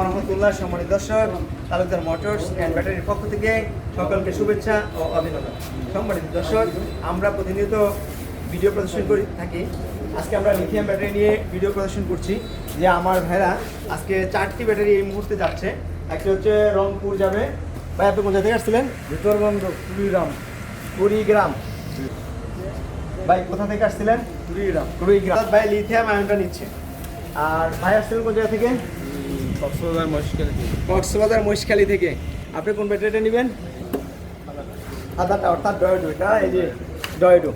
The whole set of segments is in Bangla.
রহমতুল্লাহ সম্মানিত দর্শক তালুকদার মোটরস অ্যান্ড ব্যাটারির পক্ষ থেকে সকলকে শুভেচ্ছা ও অভিনন্দন। সম্মানিত দর্শক আমরা প্রতিনিয়ত ভিডিও প্রদর্শন করে থাকি। আজকে আমরা লিথিয়াম ব্যাটারি নিয়ে ভিডিও প্রদর্শন করছি যে আমার ভাইরা আজকে চারটি ব্যাটারি এই মুহূর্তে যাচ্ছে। একটা হচ্ছে রংপুর যাবে। ভাই আপনি কোথা থেকে আসছিলেন? ভিতরবন্ধ কুড়িগ্রাম। কুড়িগ্রাম। ভাই কোথা থেকে আসছিলেন? কুড়িগ্রাম। কুড়িগ্রাম। ভাই লিথিয়াম আয়নটা নিচ্ছে। আর ভাই আসছিলেন কোন জায়গা থেকে? কক্সবাজার মহেশখালী কক্সবাজার মহিষখালী থেকে। আপনি কোন ব্যাটারিটা নেবেন? আদাটা অর্থাৎ ডয়েডো এটা এই যে ডয়েডো।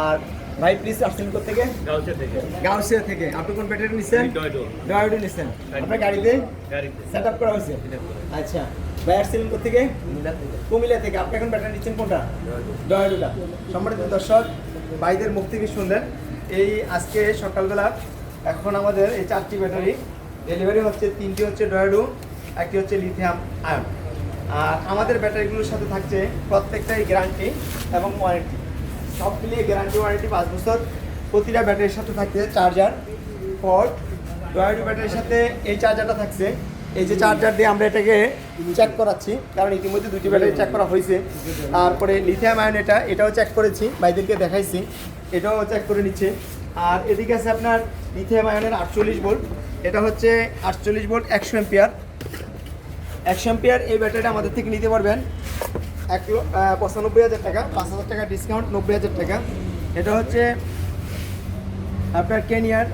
আর ভাই প্লিজ আসছেন কোথা থেকে? গাউচে থেকে। গাউসিয়া থেকে। আপনি কোন ব্যাটারি নিচ্ছেন ডয়ডো। ডয়েডো নিচ্ছেন আপনার গাড়িতে? গাড়িতে। সেট আপ করা হয়েছে? আচ্ছা। ভাই আসছিলেন কোথা থেকে? কুমিল্লা থেকে। আপনি এখন ব্যাটারি নিচ্ছেন কোনটা? ডয়েডোটা। সম্মানিত দর্শক ভাইদের মুখ থেকে শুনলেন। এই আজকে সকালবেলা এখন আমাদের এই চারটি ব্যাটারি ডেলিভারি হচ্ছে, তিনটি হচ্ছে ডয়েডো একটি হচ্ছে লিথিয়াম আয়ন আর আমাদের ব্যাটারিগুলোর সাথে থাকছে প্রত্যেকটাই গ্যারান্টি এবং ওয়ারেন্টি সব মিলিয়ে গ্যারান্টি ওয়ারেন্টি পাঁচ বছর। প্রতিটা ব্যাটারির সাথে থাকছে চার্জার পট ডয়েডো ব্যাটারির সাথে এই চার্জারটা থাকছে। এই যে চার্জার দিয়ে আমরা এটাকে চেক করাচ্ছি, কারণ ইতিমধ্যে দুটি ব্যাটারি চেক করা হয়েছে। তারপরে লিথিয়াম আয়ন এটা, এটাও চেক করেছি, ভাইদেরকে দেখাইছি। এটাও চেক করে নিচ্ছে। আর এদিকে আছে আপনার লিথিয়াম আয়নের আটচল্লিশ ভোল্ট এটা হচ্ছে আটচল্লিশ ভোল্ট একশো এম্পিয়ার একশো এম্পিয়ার এই ব্যাটারিটা আমাদের থেকে নিতে পারবেন। এক পঁচানব্বই হাজার টাকা, পাঁচ হাজার টাকা ডিসকাউন্ট নব্বই হাজার টাকা। এটা হচ্ছে আপনার কেনিয়ার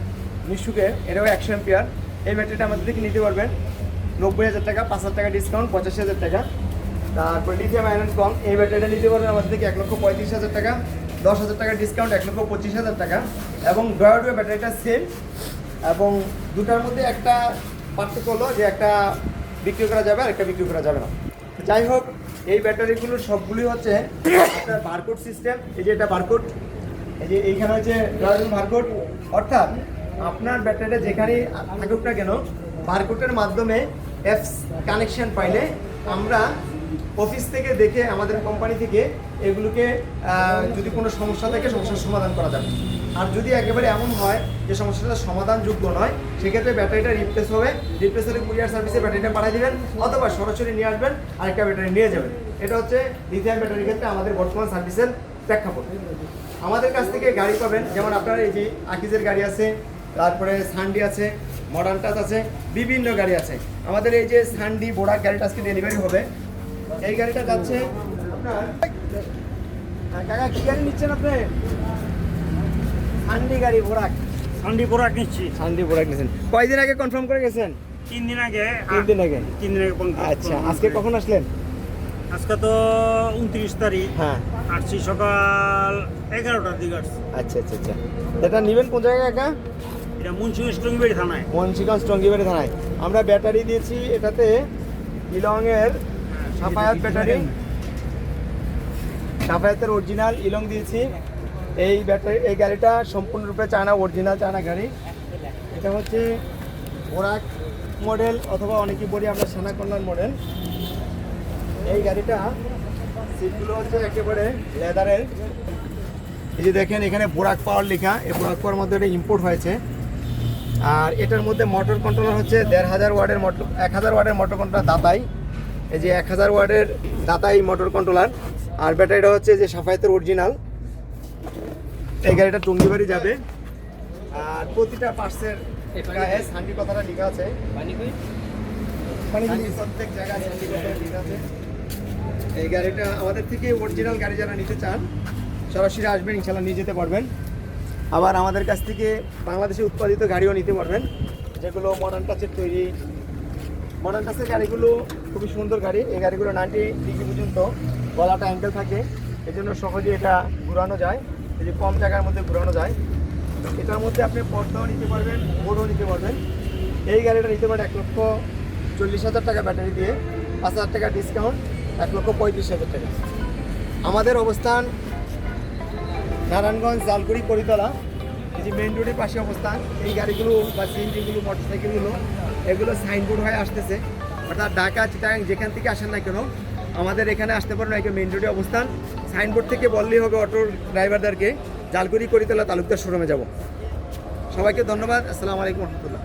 মিশুকে, এটাও একশো এম্পিয়ার এই ব্যাটারিটা আমাদের থেকে নিতে পারবেন। নব্বই হাজার টাকা, পাঁচ হাজার টাকা ডিসকাউন্ট পঁচাশি হাজার টাকা। তারপর লিথিয়াম আয়রন কম এই ব্যাটারিটা নিতে পারবেন আমাদের থেকে এক লক্ষ পঁয়ত্রিশ হাজার টাকা। দশ হাজার টাকা ডিসকাউন্ট এক লক্ষ পঁচিশ হাজার টাকা। এবং ডয়াডো ব্যাটারিটা সেম এবং দুটার মধ্যে একটা পার্থক্য হলো যে একটা বিক্রি করা যাবে আর একটা বিক্রি করা যাবে না। যাই হোক, এই ব্যাটারিগুলো সবগুলি হচ্ছে আপনার বারকোড সিস্টেম। এই যে এটা বারকোড, এই যে এইখানে হচ্ছে বারকোড। অর্থাৎ আপনার ব্যাটারিটা যেখানেই থাকুক না কেন, বারকোডের মাধ্যমে অ্যাপস কানেকশন পাইলে আমরা অফিস থেকে দেখে আমাদের কোম্পানি থেকে এগুলোকে যদি কোনো সমস্যা থাকে, সমস্যার সমাধান করা যাবে। আর যদি একেবারে এমন হয় যে সমস্যাটা সমাধানযোগ্য নয়, সেক্ষেত্রে ব্যাটারিটা রিপ্লেস হবে। রিপ্লেস হলে কুরিয়ার সার্ভিসে ব্যাটারিটা পাঠিয়ে দেবেন, অথবা সরাসরি নিয়ে আসবেন আরেকটা ব্যাটারি নিয়ে যাবেন। এটা হচ্ছে লিথিয়াম ব্যাটারির ক্ষেত্রে আমাদের বর্তমান সার্ভিসের প্রেক্ষাপট। আমাদের কাছ থেকে গাড়ি পাবেন, যেমন আপনার এই যে আকিজের গাড়ি আছে, তারপরে সানডি আছে মডার্ন টাচ আছে, বিভিন্ন গাড়ি আছে। আমাদের এই যে সানডি বোড়া গাড়িটা আজকে ডেলিভারি হবে। এই গাড়িটা যাচ্ছে আপনার কাকা, কি গাড়ি নিচ্ছেন আপনি? সানডি গাড়ি বোরাক সান্ডি পোড়াক নিচ্ছি। সানডি বোরাক নিচ্ছেন কয়দিন আগে কনফার্ম করে গেছেন? তিন দিন আগে। তিন দিন আগে। তিন দিন আগে আচ্ছা আজকে কখন আসলেন? আজকে তো উনত্রিশ তারিখ। হ্যাঁ। আসছি সকাল এগারোটার দিকে আসছি। আচ্ছা আচ্ছা আচ্ছা। এটা নেবেন কোন জায়গায় কাকা এটা মুন্সিগঞ্জ স্ট্রংবেড়ি থানায়। মনসিগঞ্জ টঙ্গিবাড়ি থানায়। আমরা ব্যাটারি দিয়েছি এটাতে ইলংয়ের সাফায়াত ব্যাটারি। সাফায়াতের অরিজিনাল ইলং দিয়েছি। এই ব্যাটারি, এই গাড়িটা সম্পূর্ণরূপে চায়না অরিজিনাল চায়না গাড়ি। এটা হচ্ছে ওরাক মডেল অথবা অনেকেই বলি আমরা সেনা কল্যাণ মডেল এই গাড়িটা সিটগুলো হচ্ছে একেবারে লেদারের এই যে দেখেন, এখানে বোরাক পাওয়ার লেখা। এই বোরাক পাওয়ার মধ্যে এটা ইম্পোর্ট হয়েছে। আর এটার মধ্যে মোটর কন্ট্রোলার হচ্ছে দেড় হাজার ওয়ার্ডের মোটর এক হাজার ওয়ার্ডের মোটর কন্ট্রোলার দাতাই। এই যে এক হাজার ওয়ার্ডের দাতাই মোটর কন্ট্রোলার আর ব্যাটারিটা হচ্ছে যে সাফায়তের অরিজিনাল এই গাড়িটা টুঙ্গিবাড়ি যাবে। আর প্রতিটা পার্সের গায়ে সান্ডি কথাটা লেখা আছে। প্রত্যেক জায়গায় সান্ডি কথাটা লেখা আছে। এই গাড়িটা আমাদের থেকে অরিজিনাল গাড়ি যারা নিতে চান সরাসরি আসবেন ইনশাল্লাহ নিয়ে যেতে পারবেন। আবার আমাদের কাছ থেকে বাংলাদেশে উৎপাদিত গাড়িও নিতে পারবেন। যেগুলো মডার্ন টাচের তৈরি। মডার্ন টাচের গাড়িগুলো খুবই সুন্দর গাড়ি। এই গাড়িগুলো নাইনটি ডিগ্রি পর্যন্ত গলাটা অ্যাঙ্গেল থাকে। এই জন্য সহজে এটা ঘুরানো যায়। এই যে কম জায়গার মধ্যে ঘুরানো যায়, এটার মধ্যে আপনি পর্দাও নিতে পারবেন, বোর্ডও নিতে পারবেন। এই গাড়িটা নিতে পারেন এক লক্ষ চল্লিশ হাজার টাকা ব্যাটারি দিয়ে, পাঁচ হাজার টাকা ডিসকাউন্ট এক লক্ষ পঁয়ত্রিশ হাজার টাকা। আমাদের অবস্থান নারায়ণগঞ্জ জালকুড়ি করিতলা এই যে মেন রোডের পাশে অবস্থান। এই গাড়িগুলো বা সিএনজিগুলো মোটরসাইকেলগুলো এগুলো সাইনবোর্ড হয়ে আসতেছে। অর্থাৎ ঢাকা, চিটাগাং, যেখান থেকে আসেন না কেন, আমাদের এখানে আসতে পারেন একে মেন রোডে অবস্থান। সাইনবোর্ড থেকে বললেই হবে অটোর ড্রাইভারদেরকে জালগুড়ি করিতলা তালুকদার শোরুমে যাব। সবাইকে ধন্যবাদ, আসসালামু আলাইকুম রহমতুল্লাহ।